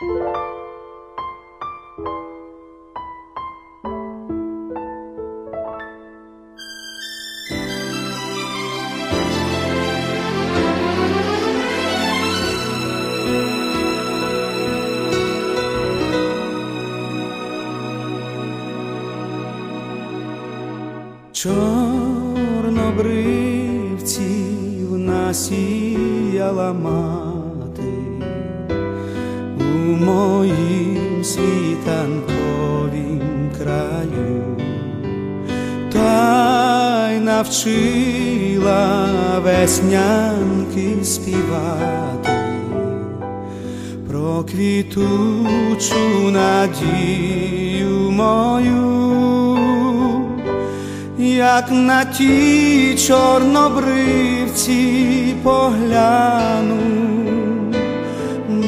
Чорнобривців насіяла мати у моїм світанковім краю, та й навчила веснянки співати. Про квітучу надію мою як на ті чорнобривці погляну,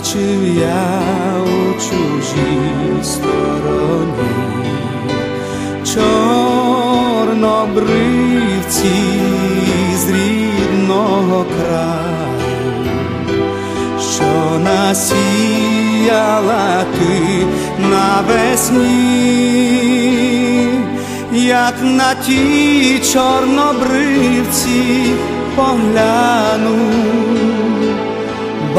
Бачив я у чужій стороні, чорнобривці з рідного краю, що насіяла ти навесні. Як на ті чорнобривці погляну,